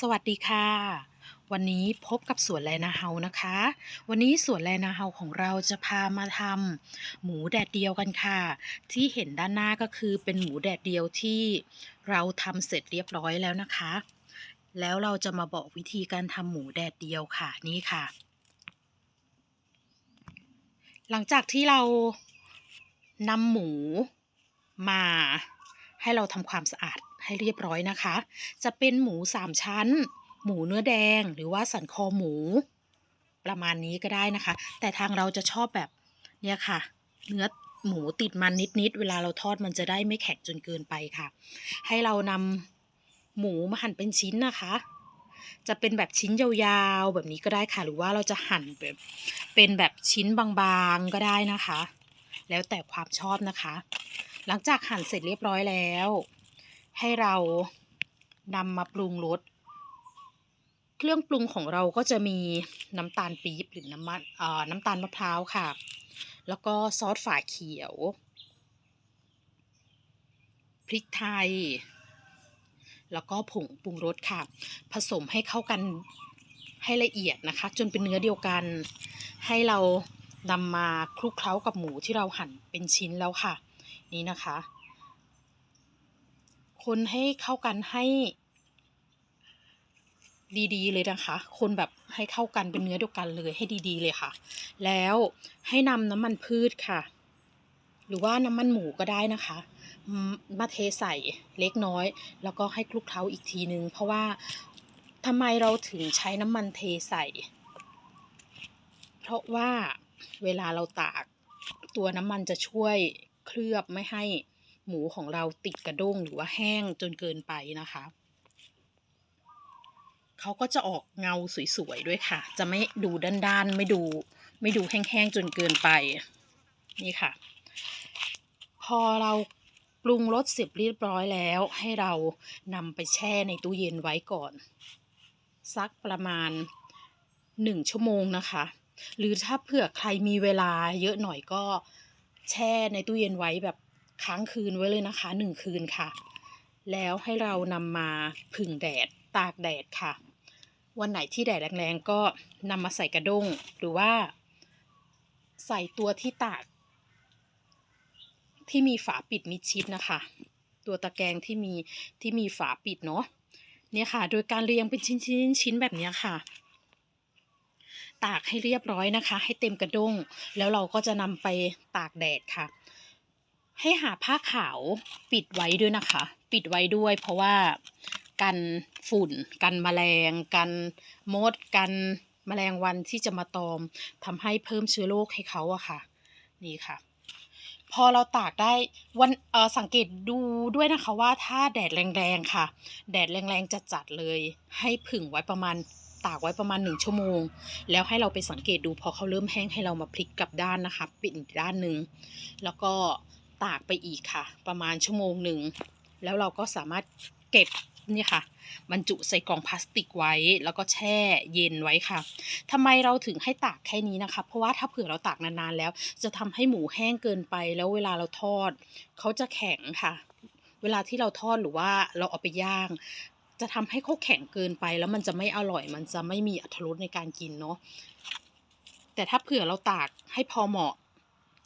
สวัสดีค่ะ วันนี้พบกับสวนแลนาเฮานะคะ วันนี้สวนแลนาเฮาของเราจะพามาทำหมูแดดเดียวกันค่ะ ที่เห็นด้านหน้าก็คือเป็นหมูแดดเดียวที่เราทำเสร็จเรียบร้อยแล้วนะคะ แล้วเราจะมาบอกวิธีการทำหมูแดดเดียวค่ะนี่ค่ะ หลังจากที่เรานำหมูมา ให้เราทำความสะอาดให้เรียบร้อยนะคะ จะเป็นหมูสามชั้น หมูเนื้อแดงหรือว่าสันคอหมู ประมาณนี้ก็ได้นะคะ แต่ทางเราจะชอบแบบเนี่ยค่ะ เนื้อหมูติดมันนิดๆเวลาเราทอดมันจะได้ไม่แข็งจนเกินไปค่ะ ให้เรานำหมูมาหั่นเป็นชิ้นนะคะ จะเป็นแบบชิ้นยาวๆแบบนี้ก็ได้ค่ะ หรือว่าเราจะหั่นแบบเป็นแบบชิ้นบางๆก็ได้นะคะ แล้วแต่ความชอบนะคะ หลังจากหั่นเสร็จเรียบร้อยแล้ว ให้เรานำมาปรุงรสเครื่องปรุงของเราก็จะมีน้ำตาลปี๊บหรือน้ำมันน้ำตาลมะพร้าวค่ะ แล้วก็ซอสฝาเขียว พริกไทย แล้วก็ผงปรุงรสค่ะ ผสมให้เข้ากันให้ละเอียดนะคะ จนเป็นเนื้อเดียวกัน ให้เรานำมาคลุกเคล้ากับหมูที่เราหั่นเป็นชิ้นแล้วค่ะ นี่นะคะ คนให้เข้ากันให้ ดีๆ เลยนะคะ คนแบบให้เข้ากันเป็นเนื้อเดียวกันเลยให้ดีๆ เลยค่ะ แล้วให้นำน้ำมันพืชค่ะ หรือว่าน้ำมันหมูก็ได้นะคะมมาเทใส่เล็กน้อย แล้วก็ให้คลุกเคล้าอีกทีนึง เพราะว่าทำไมเราถึงใช้น้ำมันเทใส่ เพราะว่าเวลาเราตากตัวน้ำมันจะช่วย เคลือบไม่ให้หมูของเราติดกระด้งหรือว่าแห้งจนเกินไปนะคะ เขาก็จะออกเงาสวยๆด้วยค่ะ จะไม่ดูด้านๆไม่ดูไม่ดูแห้งๆจนเกินไป นี่ค่ะ พอเราปรุงรสเสร็จเรียบร้อยแล้ว ให้เรานำไปแช่ในตู้เย็นไว้ก่อน สักประมาณหนึ่งชั่วโมงนะคะ หรือถ้าเผื่อใครมีเวลาเยอะหน่อยก็ แช่ในตู้เย็นไว้แบบค้างคืนไว้เลยนะคะหนึ่งคืนค่ะ แล้วให้เรานำมาผึ่งแดดตากแดดค่ะ วันไหนที่แดดแรงๆก็นำมาใส่กระด้งหรือว่า ใส่ตัวที่ตาก ที่มีฝาปิดมิดชิดนะคะ ตัวตะแกรงที่มีที่มีฝาปิดเนาะเนี่ยค่ะ โดยการเรียงเป็นชิ้นชิ้นชิ้นแบบนี้ค่ะ ตากให้เรียบร้อยนะคะ ให้เต็มกระด้ง แล้วเราก็จะนำไปตากแดดค่ะ ให้หาผ้าขาวปิดไว้ด้วยนะคะ ปิดไว้ด้วย เพราะว่ากันฝุ่น กันแมลง กันมด กันแมลงวันที่จะมาตอมทำให้เพิ่มเชื้อโรคให้เขาอะค่ะ นี่ค่ะพอเราตากได้วันเออสังเกตดูด้วยนะคะว่าถ้าแดดแรงๆค่ะ แดดแรงๆจัดๆเลย ให้ผึ่งไว้ประมาณ ตากไว้ประมาณหนึ่งชั่วโมง แล้วให้เราไปสังเกตดูพอเขาเริ่มแห้งให้เรามาพลิกกลับด้านนะคะ ปิดอีกด้านหนึ่งแล้วก็ตากไปอีกค่ะ ประมาณชั่วโมงหนึ่งแล้วเราก็สามารถเก็บนี่ค่ะบรรจุใส่กล่องพลาสติกไว้ แล้วก็แช่เย็นไว้ค่ะทำไมเราถึงให้ตากแค่นี้นะคะ เพราะว่าถ้าเผื่อเราตากนานๆแล้ว จะทำให้หมูแห้งเกินไป แล้วเวลาเราทอด เขาจะแข็งค่ะ เวลาที่เราทอดหรือว่าเราเอาไปย่าง จะทำให้เขาแข็งเกินไปแล้วมันจะไม่อร่อย มันจะไม่มีอรรถรสในการกินเนาะแต่ถ้าเผื่อเราตากให้พอเหมาะ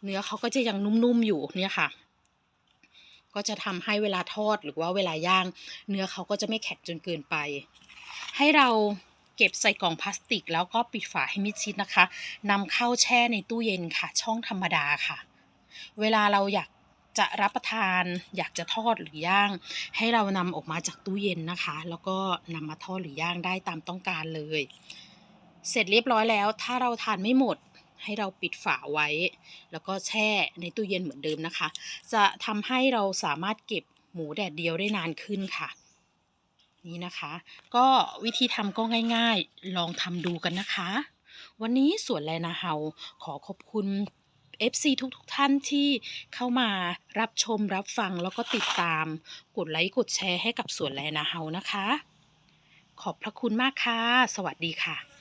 เนื้อเขาก็จะยังนุ่มๆอยู่เนี่ยค่ะ ก็จะทำให้เวลาทอดหรือว่าเวลาย่าง เนื้อเขาก็จะไม่แข็งจนเกินไป ให้เราเก็บใส่กล่องพลาสติก แล้วก็ปิดฝาให้มิดชิดนะคะนำเข้าแช่ในตู้เย็นค่ะ ช่องธรรมดาค่ะ เวลาเราอยาก จะรับประทานอยากจะทอดหรือย่างให้เรานำออกมาจากตู้เย็นนะคะ แล้วก็นำมาทอดหรือย่างได้ตามต้องการเลย เสร็จเรียบร้อยแล้ว ถ้าเราทานไม่หมดให้เราปิดฝาไว้ แล้วก็แช่ในตู้เย็นเหมือนเดิมนะคะ จะทำให้เราสามารถเก็บหมูแดดเดียวได้นานขึ้นค่ะนี่นะคะ ก็วิธีทำก็ง่ายๆ ลองทำดูกันนะคะ วันนี้สวนแลนาเฮาขอขอบคุณ FC ทุกๆทท่านที่เข้ามารับชมรับฟังแล้วก็ติดตาม กดไลค์กดแชร์ให้กับสวนแลนาเฮานะคะ ขอบพระคุณมากค่ะ สวัสดีค่ะ